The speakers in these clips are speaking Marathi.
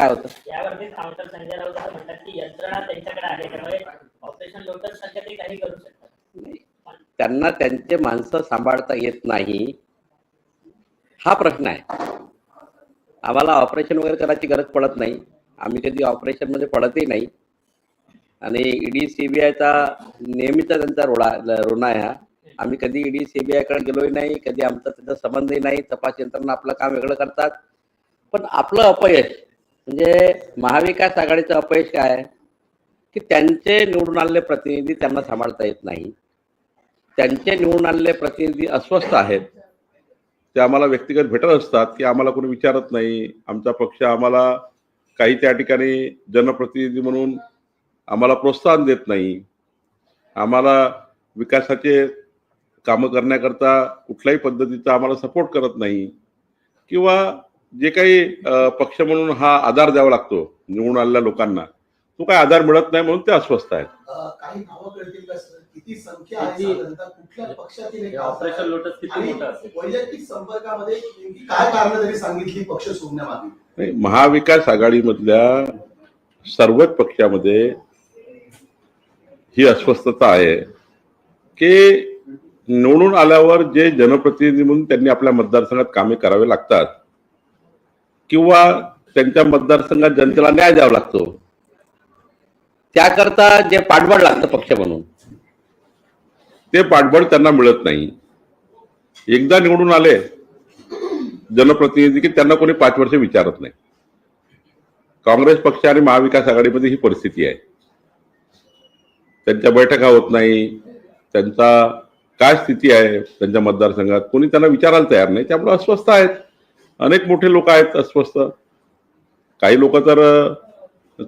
काय होतं? यावरती काउंटर संजय राऊत असं म्हणतात की यंत्रणा त्यांच्याकडे आहे त्यामुळे ऑपरेशन लोटस ते काही करू शकतात. त्यांना त्यांचे माणसं सांभाळता येत नाही. हा प्रश्न आहे. आम्हाला ऑपरेशन वगैरे करायची गरज पडत नाही. आम्ही कधी ऑपरेशनमध्ये पडतही नाही. आणि ईडी सीबीआयचा नेहमीचा त्यांचा रोडा रोना आहे हा. आम्ही कधी ईडी सीबीआयकडे गेलोही नाही कधी आमचा त्याचा संबंधही नाही. तपास यंत्रणा आपलं काम वेगळं करतात. पण आपलं अपयश म्हणजे महाविकास आघाडीचं अपयश काय? आहे की त्यांचे निवडून आलेले प्रतिनिधी त्यांना सांभाळता येत नाही. त्यांचे निवडून आलेले प्रतिनिधी अस्वस्थ आहेत. ते आम्हाला व्यक्तिगत भेटत असतात की आम्हाला कोणी विचारत नाही. आमचा पक्ष आम्हाला काही त्या ठिकाणी जनप्रतिनिधी म्हणून आम्हाला प्रोत्साहन देत नाही. आम्हाला विकासाचे कामं करण्याकरता कुठल्याही पद्धतीचा आम्हाला सपोर्ट करत नाही. किंवा जे काही पक्ष म्हणून हा आधार द्यावा लागतो निवडून आलेल्या लोकांना तो काही आधार मिळत नाही म्हणून ते अस्वस्थ आहेत. काही नावं कळतील का सर? किती संख्या आहे साधारणतः? कुठल्या पक्षातील एक ऑपरेशन लोटस किती आणि मोठं असेल वैयक्तिक संपर्कामध्ये नेमकी काय कारण तरी सांगितली पक्ष सोडण्यामागे? नाही, महाविकास आघाडीमधल्या सर्वच पक्षामध्ये ही अस्वस्थता आहे की निवडून आल्यावर जे जनप्रतिनिधी म्हणून त्यांनी आपल्या मतदारसंघात कामे करावे लागतात किंवा त्यांच्या मतदारसंघात जनतेला न्याय द्यावा लागतो. त्याकरता जे पाठबळ लागतं पक्ष म्हणून. ते पाठबळ त्यांना मिळत नाही. एकदा निवडून आले जनप्रतिनिधी की त्यांना कोणी पाच वर्ष विचारत नाही. काँग्रेस पक्ष आणि महाविकास आघाडीमध्ये ही परिस्थिती आहे. त्यांच्या बैठका होत नाही. त्यांचा काय स्थिती आहे? त्यांच्या मतदारसंघात कोणी त्यांना विचारायला तयार नाही. त्यामुळे अस्वस्थ आहेत. अनेक मोठे लोक आहेत अस्वस्थ. काही लोक तर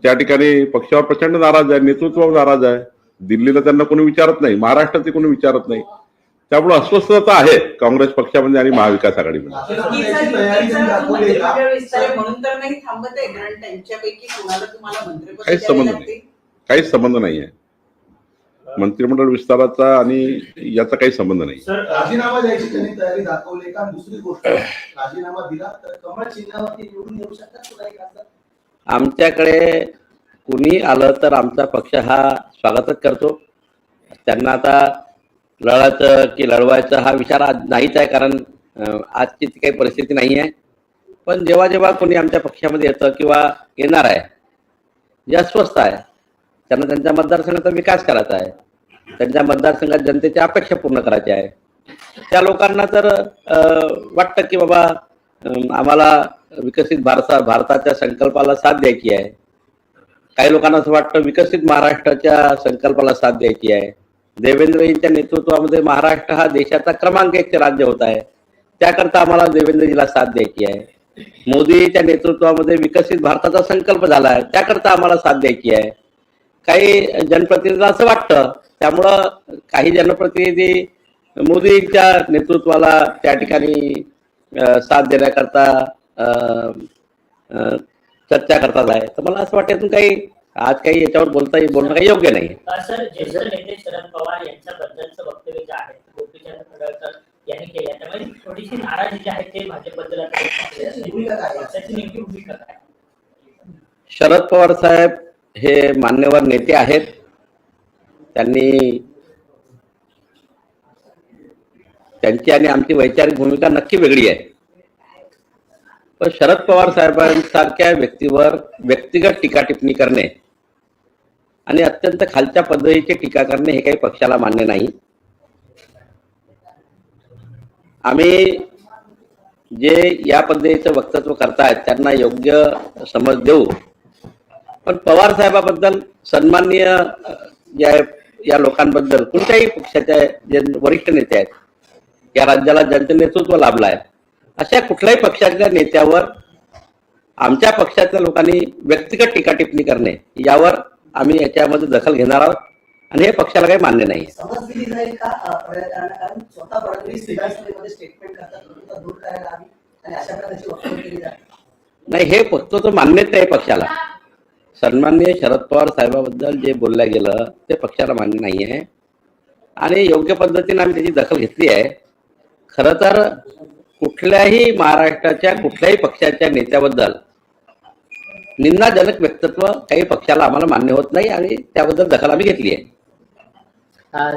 त्या ठिकाणी पक्षावर प्रचंड नाराज आहे नेतृत्वावर नाराज आहे. दिल्लीला त्यांना कोणी विचारत नाही महाराष्ट्रात कोणी विचारत नाही. त्यामुळे अस्वस्थता आहे काँग्रेस पक्षामध्ये आणि महाविकास आघाडीमध्ये. राजीनामा द्यायची तयारी त्यांनी दाखवली का? विस्तार म्हणून तर नाही थांबत आहे कारण त्यांच्यापैकी कुणाला तुम्हाला मंत्रिपद काहीच संबंध लागते. काहीच संबंध नाही आहे मंत्रिमंडळ विस्ताराचा आणि याचा काही संबंध नाही. सर राजीनामा द्यायची त्यांनी तयारी दाखवली का? दुसरी गोष्ट राजीनामा दिला तर कमळ चिन्हावरती निवडून येऊ शकतात? आमच्याकडे कुणी आलं तर आमचा पक्ष हा स्वागतच करतो. त्यांना आता लढायचं की लढवायचं हा विचार आज नाहीच आहे कारण आजची ती काही परिस्थिती नाही आहे. पण जेव्हा जेव्हा कोणी आमच्या पक्षामध्ये येतं किंवा येणार आहे जे अस्वस्थ आहे त्यांना त्यांच्या मतदारसंघाचा विकास करायचा आहे. त्यांच्या मतदारसंघात जनतेच्या अपेक्षा पूर्ण करायच्या आहे. त्या लोकांना तर अं, वाटतं की बाबा आम्हाला विकसित भारता भारताच्या संकल्पाला साथ द्यायची आहे. काही लोकांना असं वाटतं विकसित महाराष्ट्राच्या संकल्पाला साथ द्यायची आहे. देवेंद्रजींच्या नेतृत्वामध्ये महाराष्ट्र हा देशाचा क्रमांक एक राज्य होत आहे. त्याकरता आम्हाला देवेंद्रजीला साथ द्यायची आहे. मोदीच्या नेतृत्वामध्ये विकसित भारताचा संकल्प झाला आहे. त्याकरता आम्हाला साथ द्यायची आहे. काही जनप्रतिनिधीला असं वाटतं. त्यामुळं काही जनप्रतिनिधी मोदींच्या नेतृत्वाला त्या ठिकाणी साथ देण्याकरता चर्चा करतात आहे. तर मला असं वाटतं काही आज काही याच्यावर बोलता बोलणं काही योग्य नाही. सर नेते शरद पवार यांच्याबद्दलचं वक्तव्य जे आहे गोपीचंद पडळकर यांनी केलं त्यामुळे थोडीशी नाराजी जी आहे ते भाजपबद्दल? त्याची नेमकी भूमिका काय शरद पवार साहेब हे मान्यवर नेते आहेत. त्यांनी त्यांची आणि आमची वैचारिक भूमिका नक्की वेगळी आहे. पण शरद पवार साहेबांसारख्या व्यक्तीवर व्यक्तिगत टीका टिप्पणी करणे आणि अत्यंत खालच्या पद्धतीची टीका करणे हे काही पक्षाला मान्य नाही. आम्ही जे या पद्धतीचं वक्तव्य करतायत त्यांना योग्य समज देऊ. पण पवार साहेबाबद्दल सन्माननीय या या लोकांबद्दल कोणत्याही पक्षाच्या जे वरिष्ठ नेते आहेत या राज्याला ज्यांचं नेतृत्व लाभलं आहे अशा कुठल्याही पक्षाच्या नेत्यावर आमच्या पक्षातल्या लोकांनी व्यक्तिगत टीका टिप्पणी करणे यावर आम्ही याच्यामध्ये दखल घेणार आहोत. आणि हे पक्षाला काही मान्य नाही नाही हे फक्त तो मान्यच नाही पक्षाला. सन्मान्य शरद पवार साहेबाबद्दल जे बोललं गेलं ते पक्षाला मान्य नाही आहे आणि योग्य पद्धतीने आम्ही त्याची दखल घेतली आहे. खरं तर कुठल्याही महाराष्ट्राच्या कुठल्याही पक्षाच्या नेत्याबद्दल निंदाजनक व्यक्तित्व काही पक्षाला आम्हाला मान्य होत नाही आणि त्याबद्दल दखल आम्ही घेतली आहे.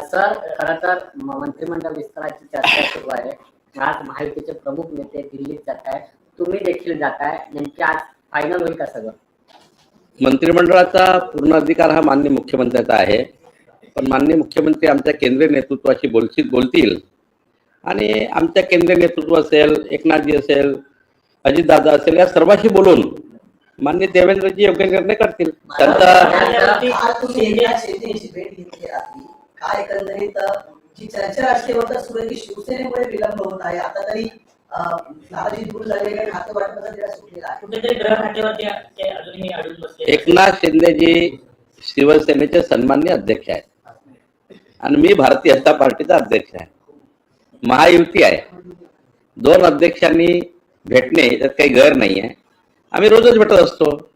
सर खरं तर मंत्रिमंडळ विस्ताराची चर्चा सुरू आहे. आज महायुतीचे प्रमुख नेते दिल्लीत जात आहे तुम्ही देखील जात आहे नेमके आज फायनल होईल का सगळं? मंत्रिमंडळाचा पूर्ण अधिकार हा मान्य मुख्यमंत्र्याचा आहे. पण मान्य मुख्यमंत्री आमच्या केंद्रीय नेतृत्वाशी बोलशी बोलतील. आणि आमच्या केंद्रीय नेतृत्व असेल एकनाथजी असेल अजितदादा असेल या सर्वांशी बोलून मान्य देवेंद्रजी योग्य निर्णय करतील. त्यांचा काय एकंदरीत जी चर्चा राष्ट्रीय होता सुरू की शिवसेनेमुळे विलंब होत आहे? आता तरी एकनाथ शिंदेजी शिवसेनेचे सन्मान्य अध्यक्ष आहेत. आणि मी भारतीय जनता पार्टीचा अध्यक्ष आहे. महायुती आहे. दोन अध्यक्षांनी भेटणे त्यात काही गैर नाही आहे. आम्ही रोजच भेटत असतो.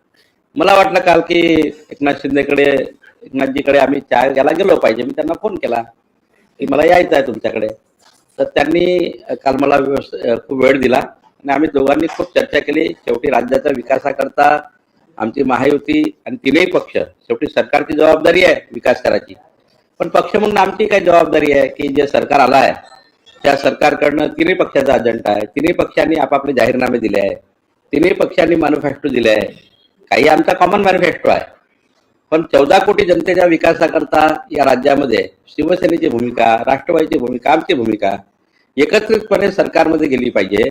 मला वाटलं काल की एकनाथ शिंदेकडे एकनाथजीकडे आम्ही चाय घ्यायला गेलो पाहिजे. मी त्यांना फोन केला की मला यायचं आहे तुमच्याकडे. तर त्यांनी काल मला खूप वेळ दिला आणि आम्ही दोघांनी खूप चर्चा केली. शेवटी राज्याच्या विकासाकरता आमची महायुती आणि तीनही पक्ष शेवटी सरकारची जबाबदारी आहे विकास करायची. पण पक्ष म्हणून आमची काय जबाबदारी आहे की जे सरकार आलं आहे त्या सरकारकडनं तिन्ही पक्षाचा अजेंडा आहे. तिन्ही पक्षांनी आपापले जाहीरनामे दिले आहे तिन्ही पक्षांनी मॅनिफेस्टो दिले आहे काही आमचा कॉमन मॅनिफेस्टो आहे. पण चौदा कोटी जनतेच्या विकासाकरता या राज्यामध्ये शिवसेनेची भूमिका राष्ट्रवादीची भूमिका आमची भूमिका एकत्रितपणे सरकारमध्ये गेली पाहिजे.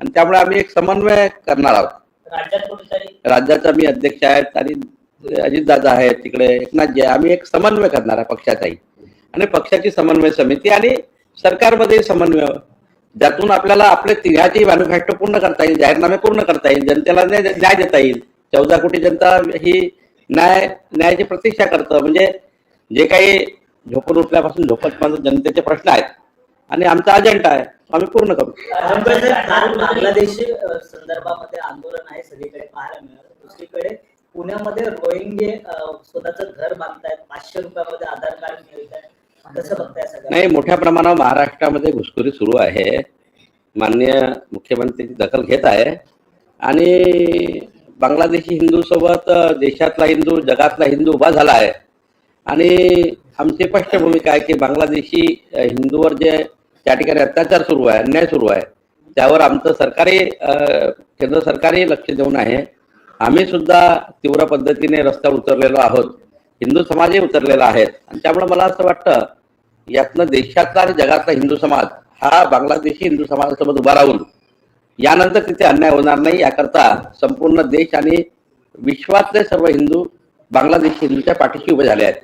आणि त्यामुळे आम्ही एक समन्वय करणार आहोत. राज्याचा मी अध्यक्ष आहेत आणि अजितदादा आहेत तिकडे एकनाथजी आहे. आम्ही एक समन्वय करणार आहे पक्षाचाही. आणि पक्षाची समन्वय समिती आणि सरकारमध्ये समन्वय. ज्यातून आपल्याला आपले तिघाची मॅनिफेस्टो पूर्ण करता येईल जाहीरनामे पूर्ण करता येईल जनतेला न्याय न्याय देता येईल. चौदा कोटी जनता ही न्याय न्यायाची प्रतीक्षा करतं. म्हणजे जे काही झोपून उठल्यापासून झोपतपर्यंत जनतेचे प्रश्न आहेत आणि आमचा अजेंडा आहे. तो आम्ही पूर्ण करू. बांगलादेश संदर्भामध्ये आंदोलन आहे. सगळीकडे पाहायला मिळालं दुसरीकडे पुण्यामध्ये रोहिंगे स्वतःचं घर बांधतायत. पाचशे रुपयामध्ये आधार कार्ड मिळत कसं बघताय नाही मोठ्या प्रमाणावर महाराष्ट्रामध्ये घुसखोरी सुरू आहे. माननीय मुख्यमंत्र्यांची दखल घेत आहे. आणि बांगलादेशी हिंदू सोबत देशातला हिंदू जगातला हिंदू उभा झाला आहे. आणि आमची स्पष्ट भूमिका आहे की बांगलादेशी हिंदूवर जे त्या ठिकाणी अत्याचार सुरू आहे अन्याय सुरू आहे त्यावर आमचं सरकारी केंद्र सरकारही लक्ष देऊन आहे. आम्ही सुद्धा तीव्र पद्धतीने रस्त्यावर उतरलेलो आहोत हिंदू समाजही उतरलेला आहे. आणि त्यामुळे मला असं वाटतं यातनं देशातला आणि जगातला हिंदू समाज हा बांगलादेशी हिंदू समाजासोबत उभा राहून यानंतर तिथे अन्याय होणार नाही याकरता संपूर्ण देश आणि विश्वातले सर्व हिंदू बांगलादेशी हिंदूच्या पाठीशी उभे झाले आहेत.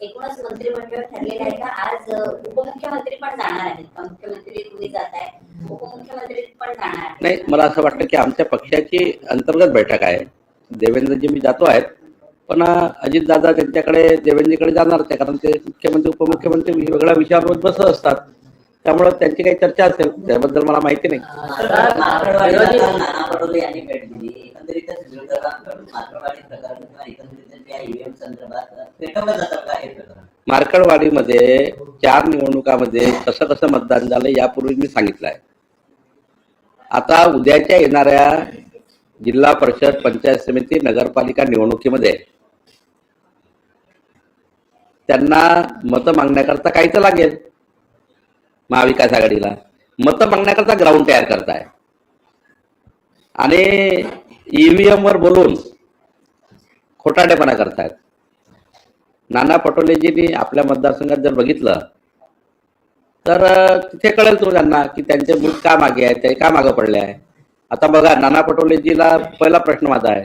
एकूणच मंत्रिमंडळ ठरलेलं आहे का? आज उपमुख्यमंत्री पण जाणार? मुख्यमंत्री तुम्ही उपमुख्यमंत्री पण जाणार नाही मला असं वाटतं की आमच्या पक्षाची अंतर्गत बैठक आहे. देवेंद्रजी मी जातो आहेत. पण अं, अजितदादा त्यांच्याकडे देवेंद्रजीकडे जाणार ते कारण ते मुख्यमंत्री उपमुख्यमंत्री वेगळ्या विषयावर बसत असतात. त्यामुळं त्यांची काही चर्चा असेल त्याबद्दल मला माहिती नाही. मार्कडवाडीमध्ये चार निवडणुकामध्ये कसं कसं मतदान झालं यापूर्वी मी सांगितलं आहे. आता उद्याच्या येणाऱ्या जिल्हा परिषद पंचायत समिती नगरपालिका निवडणुकीमध्ये त्यांना मतं मागण्याकरता काही तर लागेल. महाविकास आघाडीला. मतं मागण्याकरता ग्राउंड तयार करताय. आणि ईव्हीएम वर बोलून खोटाडेपणा करतायत. नाना पटोलेजींनी आपल्या मतदारसंघात जर बघितलं तर तिथे कळेल तुझ्यांना त्यांना की त्यांचे मूल का मागे आहेत ते का मागं पडले आहे आता बघा नाना पटोलेजीला पहिला प्रश्न माझा आहे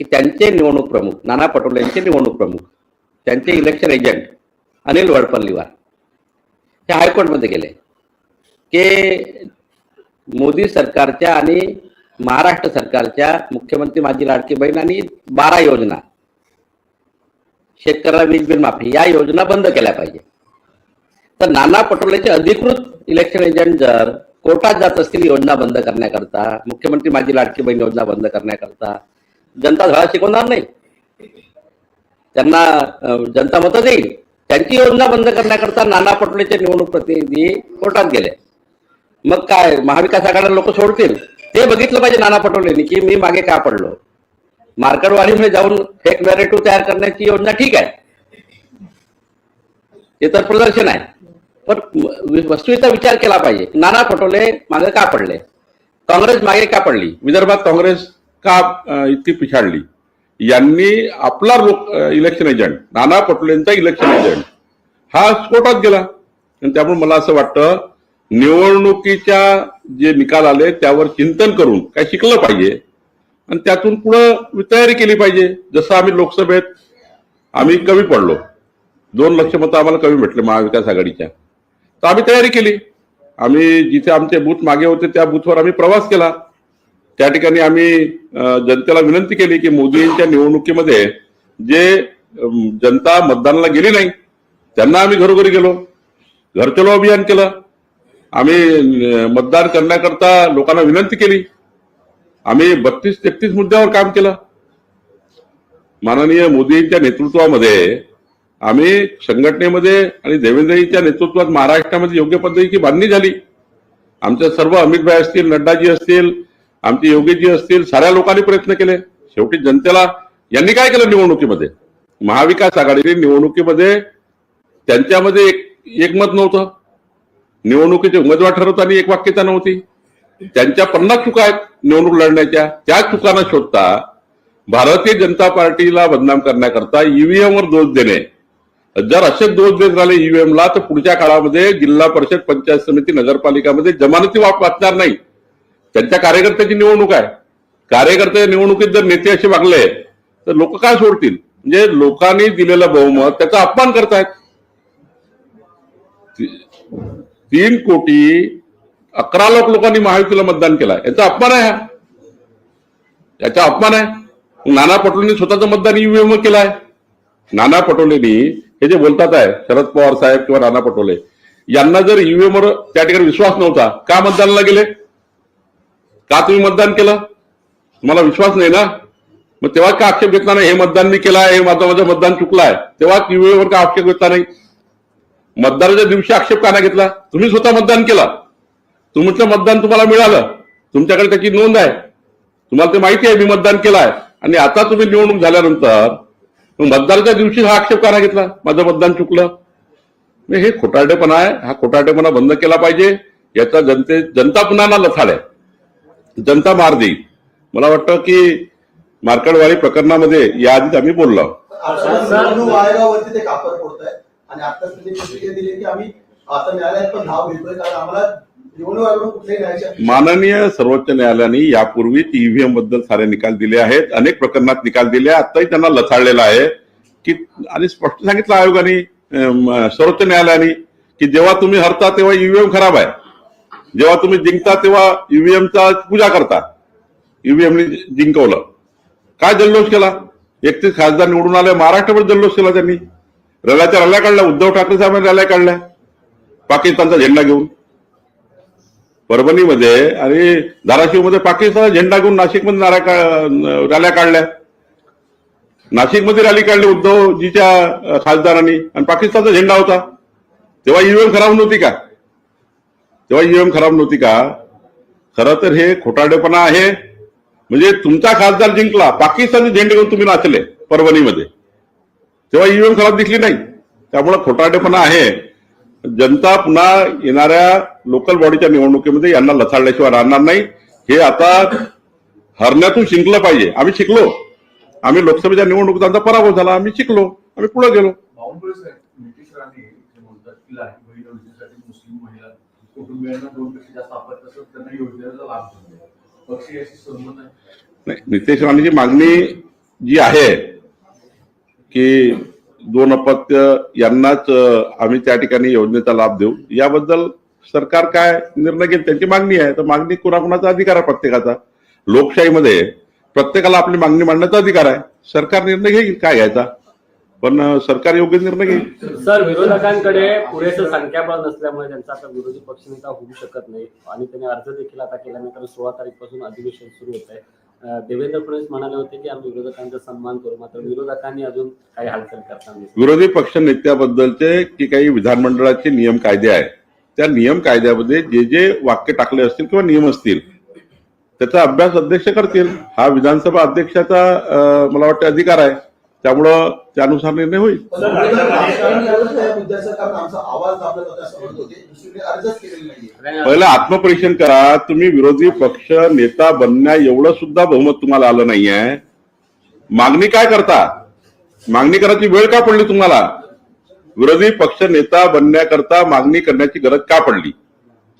की त्यांचे निवडणूक प्रमुख नाना पटोलेंचे निवडणूक प्रमुख त्यांचे इलेक्शन एजंट अनिल वडपल्लीवार हे हायकोर्टमध्ये गेले. की मोदी सरकारच्या आणि महाराष्ट्र सरकारच्या मुख्यमंत्री माझी लाडकी बहीण आणि बारा योजना शेतकऱ्याला वीज बिल माफी या योजना बंद केल्या पाहिजे. तर नाना पटोलेचे अधिकृत इलेक्शन एजंट जर कोर्टात जात असतील योजना बंद करण्याकरता मुख्यमंत्री माझी लाडकी बहीण योजना बंद करण्याकरता जनता धडा शिकवणार नाही. त्यांना जनता मतं देईल. त्यांची योजना बंद करण्याकरता नाना पटोलेचे निवडणूक प्रतिनिधी कोर्टात गेले. मग काय महाविकास आघाडीला लोक सोडतील? ते बघितलं पाहिजे नाना पटोलेंनी की मी मागे का पडलो. मार्करवाडीमध्ये जाऊन फेक नॅरेटिव्ह तयार करण्याची योजना ठीक आहे. हे तर प्रदर्शन आहे. पण वस्तूचा विचार केला पाहिजे. नाना पटोले मागे का पडले? काँग्रेस मागे का पडली? विदर्भात काँग्रेस का इतकी पिछाडली? यांनी आपला लोक इलेक्शन एजंट नाना पटोलेंचा इलेक्शन एजंट हा स्फोटात गेला. आणि त्यामुळे मला असं वाटतं निवडणुकीच्या जे निकाल आले त्यावर चिंतन करून काय शिकलं पाहिजे. आणि त्यातून पुढं तयारी केली पाहिजे. जसं आम्ही लोकसभेत आम्ही कमी पडलो. दोन लक्ष मतं आम्हाला कमी भेटले महाविकास आघाडीच्या. तर आम्ही तयारी केली. आम्ही जिथे आमचे बूथ मागे होते त्या बूथवर आम्ही प्रवास केला. त्या ठिकाणी आम्ही जनतेला विनंती केली की मोदींच्या निवडणुकीमध्ये जे जनता मतदानाला गेली नाही त्यांना आम्ही घरोघरी गेलो घर चलो अभियान केलं. आम्ही मतदान करण्याकरता लोकांना विनंती केली. आम्ही बत्तीस तेहतीस मुद्द्यावर काम केलं. माननीय मोदींच्या नेतृत्वामध्ये आम्ही संघटनेमध्ये आणि देवेंद्रजीच्या नेतृत्वात महाराष्ट्रामध्ये योग्य पद्धतीची बांधणी झाली. आमच्या सर्व अमितभाई असतील नड्डाजी असतील आमचे योगीजी असतील साऱ्या लोकांनी प्रयत्न केले. शेवटी जनतेला यांनी काय केलं निवडणुकीमध्ये? महाविकास आघाडीने निवडणुकीमध्ये त्यांच्यामध्ये एक एकमत नव्हतं. निवडणुकीचे उमेदवार ठरवताना एक वाक्यता नव्हती. त्यांच्या पन्नास चुका आहेत निवडणूक लढण्याच्या. त्या चुकांना शोधता भारतीय जनता पार्टीला बदनाम करण्याकरता ईव्हीएम वर दोष देणे. जर असे दोष देत राहिले ईव्हीएमला तर पुढच्या काळामध्ये जिल्हा परिषद पंचायत समिती नगरपालिकामध्ये जमानती वाचणार नाही. त्यांच्या कार्यकर्त्याची निवडणूक आहे. कार्यकर्त्याच्या निवडणुकीत जर नेते असे वागले तर लोक काय सोडतील? म्हणजे लोकांनी दिलेलं बहुमत त्याचा अपमान करतायत. ती- तीन कोटी अकरा लाख लोकांनी महायुतीला मतदान केलं याचा अपमान आहे हा. याचा अपमान आहे. नाना पटोलेंनी स्वतःचं मतदान ईव्हीएम वर केलं आहे नाना पटोलेंनी हे जे बोलतात आहे शरद पवार साहेब किंवा नाना पटोले यांना जर ईव्हीएम वर त्या ठिकाणी विश्वास नव्हता का मतदानाला गेले? का तुम्ही मतदान केलं? तुम्हाला विश्वास नाही ना? मग तेव्हा का आक्षेप घेतला नाही? हे मतदान मी केलं आहे हे माझं माझं मतदान चुकलं आहे तेव्हा वेळेवर का आक्षेप घेतला नाही? मतदानाच्या दिवशी आक्षेप का नाही घेतला? तुम्ही स्वतः मतदान केलं. तुमचं मतदान तुम्हाला मिळालं. तुमच्याकडे त्याची नोंद आहे. तुम्हाला ते माहिती आहे मी मतदान केलं आहे. आणि आता तुम्ही निवडणूक झाल्यानंतर मतदानाच्या दिवशी हा आक्षेप का नाही घेतला? माझं मतदान चुकलं. हे खोटारडेपणा आहे. हा खोटारडेपणा बंद केला पाहिजे. याचा जनते जनता पुन्हा लथाड आहे जनता मार देईल मला वाटतं की मार्कडवाडी प्रकरणामध्ये आम्ही बोललो. दिली की आम्ही न्यायाच्या माननीय सर्वोच्च न्यायालयाने यापूर्वी ईव्हीएमबद्दल सारे निकाल दिले आहेत. अनेक प्रकरणात निकाल दिले आताही त्यांना लथाळलेला आहे की आणि स्पष्ट सांगितलं आयोगाने सर्वोच्च न्यायालयाने की जेव्हा तुम्ही हरता तेव्हा ईव्हीएम खराब आहे. जेव्हा तुम्ही जिंकता तेव्हा ईव्हीएमचा पूजा करता. ईव्हीएमने जिंकवलं. काय जल्लोष केला? एकतीस खासदार निवडून आले महाराष्ट्रभर जल्लोष केला त्यांनी. रॅल्याच्या रॅल्या काढल्या उद्धव ठाकरे साहेबांनी रॅल्या काढल्या. पाकिस्तानचा झेंडा घेऊन. परभणीमध्ये आणि धाराशिवमध्ये पाकिस्तानचा झेंडा घेऊन नाशिकमध्ये नारा रॅल्या काढल्या. नाशिकमध्ये रॅली काढली उद्धवजीच्या खासदारांनी. आणि पाकिस्तानचा झेंडा होता. तेव्हा ईव्हीएम खराब नव्हती का? तेव्हा ईव्हीएम खराब नव्हती का? खरं तर हे खोटाडेपणा आहे. म्हणजे तुमचा खासदार जिंकला पाकिस्तानी झेंडे घेऊन तुम्ही नाचले परभणीमध्ये. तेव्हा ईव्हीएम खराब दिसली नाही. त्यामुळे खोटाडेपणा आहे. जनता पुन्हा येणाऱ्या लोकल बॉडीच्या निवडणुकीमध्ये यांना लथाळल्याशिवाय राहणार नाही. हे आता हरण्यातून शिंकलं पाहिजे. आम्ही शिकलो. आम्ही लोकसभेच्या निवडणुकीत आमचा पराभव झाला. आम्ही शिकलो. आम्ही पुढे गेलो बाउंड्रीज आहेत नितीश राणे जे म्हणतात की लाडकी बहीण योजनेसाठी मुस्लिम महिला कुटुंबियांना दोन पेक्षा जास्त आपण तसंच त्यांना योजनेचा लाभ देऊ पक्ष याची नाही. नितेश राणेची मागणी जी आहे की दोन अपत्य यांनाच आम्ही त्या ठिकाणी योजनेचा लाभ देऊ. याबद्दल सरकार काय निर्णय घेईल त्यांची मागणी आहे. तर मागणी कुणाकुणाचा अधिकार आहे प्रत्येकाचा? लोकशाहीमध्ये प्रत्येकाला आपली मागणी मांडण्याचा अधिकार आहे. सरकार निर्णय घेईल काय घ्यायचा? पण सरकार योग्य निर्णय घेईल. सर विरोधकांकडे पुरेसं संख्याबळ नसल्यामुळे त्यांचा आता विरोधी पक्षनेता होऊ शकत नाही. आणि त्यांनी अर्ज देखील आता केला नाही कारण सोळा तारीखपासून अधिवेशन सुरू होत आहे देवेंद्र फडणवीस म्हणाले होते की आम्ही विरोधकांचा सन्मान करू मात्र विरोधकांनी अजून काही हालचाल करताना. विरोधी पक्ष नेत्याबद्दलचे की काही विधानमंडळाचे नियम कायदे आहेत त्या नियम कायद्यामध्ये जे जे वाक्य टाकले असतील किंवा नियम असतील त्याचा अभ्यास अध्यक्ष करतील. हा विधानसभा अध्यक्षाचा मला वाटतं अधिकार आहे. त्यामुळं त्यानुसार निर्णय होईल. पहिलं आत्मपरीक्षण करा. तुम्ही विरोधी पक्ष नेता बनण्या एवढं सुद्धा बहुमत तुम्हाला आलं नाहीये. मागणी काय करता? मागणी करायची वेळ का पडली तुम्हाला? विरोधी पक्ष नेता बनण्याकरता मागणी करण्याची गरज का पडली?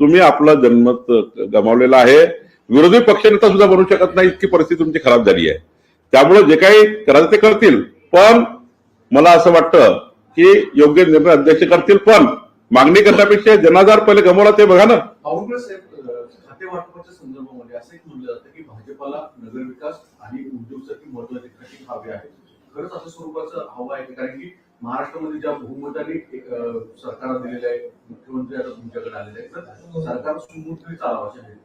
तुम्ही आपला जन्मत गमावलेला आहे. विरोधी पक्षनेता सुद्धा बनू शकत नाही. इतकी परिस्थिती तुमची खराब झाली आहे. त्यामुळे जे काही करायचं ते करतील. पण मला असं वाटतं की योग्य निर्णय अध्यक्ष करतील पण मागणी करण्यापेक्षा जनाधार पहिले गमवला ते बघा ना. काँग्रेस साहेब अं, खाते वाटपाच्या संदर्भामध्ये असं एक म्हणलं जातं की भाजपाला नगरविकास आणि उद्योगसाठी महत्त्वाचे खाते हवे आहेत खरंच असं स्वरूपाचं हवं आहे कारण की महाराष्ट्रामध्ये ज्या बहुमताने एक सरकार दिलेलं आहे मुख्यमंत्री आता तुमच्याकडे आलेले आहेत सरकार सुमूर्तपणे चालावं आहेत.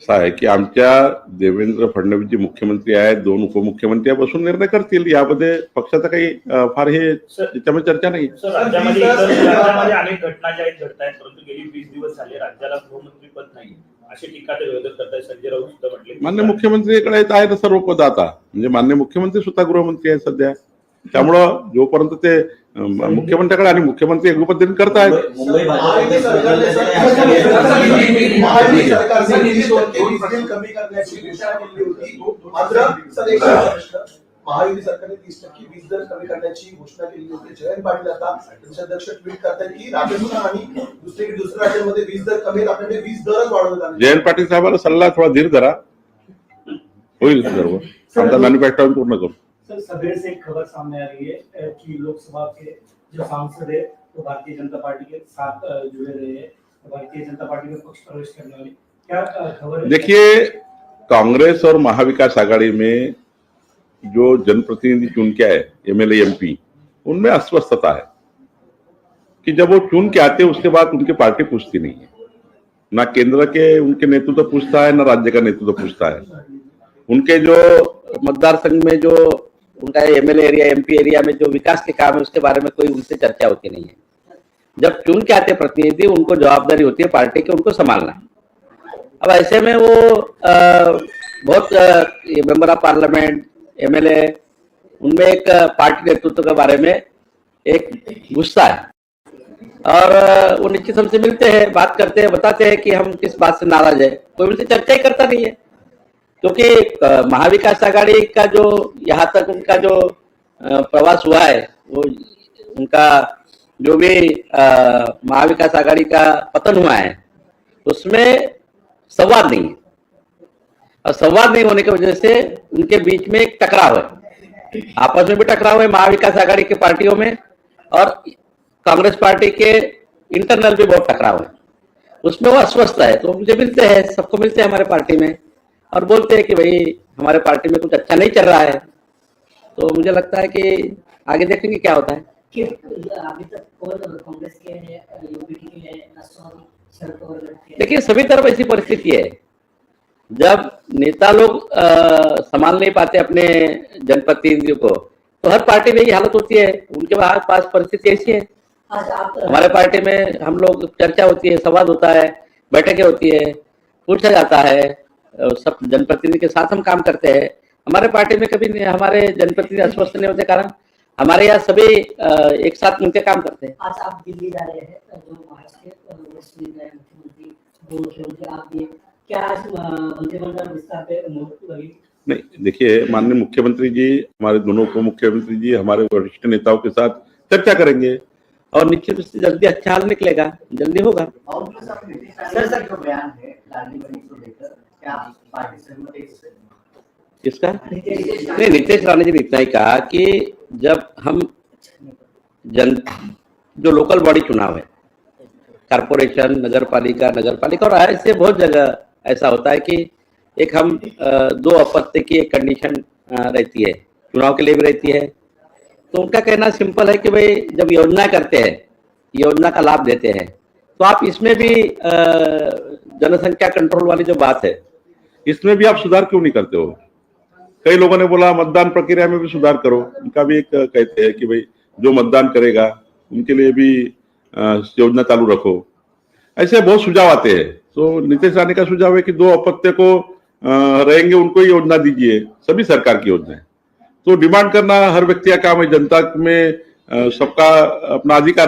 असं आहे की आमच्या देवेंद्र फडणवीस जे मुख्यमंत्री आहेत दोन उपमुख्यमंत्री बसून निर्णय करतील. यामध्ये पक्षाचा काही फार हे त्याच्यामध्ये चर्चा नाही. अनेक घटना ज्या आहेत घडत आहेत परंतु गेली वीस दिवस झाले राज्याला गृहमंत्री पद नाही अशी टीका ते विरोधक करतायत. संजय राऊत सुद्धा म्हटले मान्य मुख्यमंत्रीकडे आहे ना सर्व पद आता म्हणजे मान्य मुख्यमंत्री स्वतः गृहमंत्री आहेत सध्या. त्यामुळं जोपर्यंत ते मुख्यमंत्र्याकडे आणि मुख्यमंत्री करतायत महायुती सरकारने एक प्रश्न. महायुती सरकारने तीस टक्के वीज दर कमी करण्याची घोषणा केली होती. जयंत पाटील आता त्यांचे अध्यक्ष ट्विट करतात की राजस्थान आणि दुसरीकडे दुसऱ्या राज्यांमध्ये वीज दर कमी आहेत, आपल्याकडे वीज दरच वाढवत आले जयंत पाटील साहेबाला सल्ला थोडा धीर धरा. होईल सर्व. आमचा मॅन्युफॅक्चरिंग पूर्ण करू. सर, सवेरे से एक खबर सामने आ रही है कि लोकसभा के जो सांसद है, वो भारतीय जनता पार्टी के साथ जुड़े रहे हैं, भारतीय जनता पार्टी में पक्ष प्रवेश करने वाले। क्या खबर देखिए, कांग्रेस और महाविकास आघाड़ी में जो जनप्रतिनिधि चुन के आए एमएलए एमपी उनमें अस्वस्थता है। कि जब वो चुन के आते, उसके बाद उनकी पार्टी पूछती नहीं है। ना केंद्र के उनके नेतृत्व तो पूछता है, ना राज्य का नेतृत्व तो पूछता है। उनके जो मतदार संघ में जो उनका एमएलए एरिया एमपी एरिया में जो विकास के काम है उसके बारे में कोई उनसे चर्चा होती नहीं है। जब चुन के आते प्रतिनिधि उनको जवाबदारी होती है पार्टी की उनको संभालना। अब ऐसे में वो अ, बहुत मेंबर ऑफ़ पार्लियामेंट एमएलए उनमें एक पार्टी नेतृत्व के बारे में एक गुस्सा है। और वो निश्चित हमसे मिलते हैं बात करते हैं बताते हैं कि हम किस बात से नाराज़ है। कोई उनसे चर्चा ही करता नहीं है। क्योंकि महाविकास आघाड़ी का जो, यहाँ तक उनका जो प्रवास हुआ है, वो उनका जो भी महाविकास आघाड़ी का पतन हुआ है, उसमें संवाद नहीं है। और संवाद नहीं होने की वजह से उनके बीच में एक टकराव है। आपस में भी टकराव है महाविकास आघाड़ी की पार्टियों में, और कांग्रेस पार्टी के इंटरनल भी बहुत टकराव है। उसमें वो अस्वस्थ है तो मुझे मिलते हैं, सबको मिलते हैं हमारे पार्टी में। और बोलते हैं कि भाई हमारे पार्टी में कुछ अच्छा नहीं चल रहा है। तो मुझे लगता है कि आगे देखेंगे क्या होता है? देखिए सभी तरफ़ ऐसी परिस्थिति है। जब नेता लोग संभाल नहीं पाते अपने जनप्रतिनिधियों को तो हर पार्टी में यही हालत होती है। उनके पास पास परिस्थिति ऐसी है। हमारे पार्टी में हम लोग चर्चा होती है संवाद होता है बैठकें होती है पूछा जाता है। सब जनप्रतिनिधि के साथ हम काम करते हैं। हमारे पार्टी में कभी नहीं- हमारे जनप्रतिनिधि अस्वस्थ नहीं होते कारण हमारे यहाँ सभी एक साथ मिलकर काम करते हैं। आज आप दिल्ली जा रहे हैं जो मुख्यमंत्री क्या मंत्रिमंडल विस्तार पे नहीं देखिए माननीय मुख्यमंत्री जी हमारे दोनों उप मुख्यमंत्री जी हमारे वरिष्ठ नेताओं के साथ चर्चा करेंगे। और निश्चित रूप से जल्दी अच्छा हाल निकलेगा जल्दी होगा। सर सर जो बयान है किसका? नहीं, नीतीश राणे जी ने इतना ही कहा कि जब हम जन, जो लोकल बॉडी चुनाव है कारपोरेशन नगर पालिका नगर पालिका और ऐसे बहुत जगह ऐसा होता है कि एक हम दो अपत्य की एक कंडीशन रहती है, चुनाव के लिए भी रहती है। तो उनका कहना सिंपल है कि भाई, जब योजना करते हैं, योजना का लाभ देते हैं तो आप इसमें भी जनसंख्या कंट्रोल वाली जो बात है इसमें भी आप सुधार क्यों नहीं करते हो? कई लोगों ने बोला, मतदान प्रक्रिया में भी सुधार करो। उनका भी एक कहते हैं कि भाई, जो मतदान करेगा, उनके लिए भी योजना चालू रखो। ऐसे बहुत सुझाव आते हैं। तो नीतीश राणे का सुझाव है कि दो अपत्य को रहेंगे, उनको ही योजना दीजिए। सभी सरकार की योजना है। तो डिमांड करना हर व्यक्ति का काम है। जनता में सबका अपना अधिकार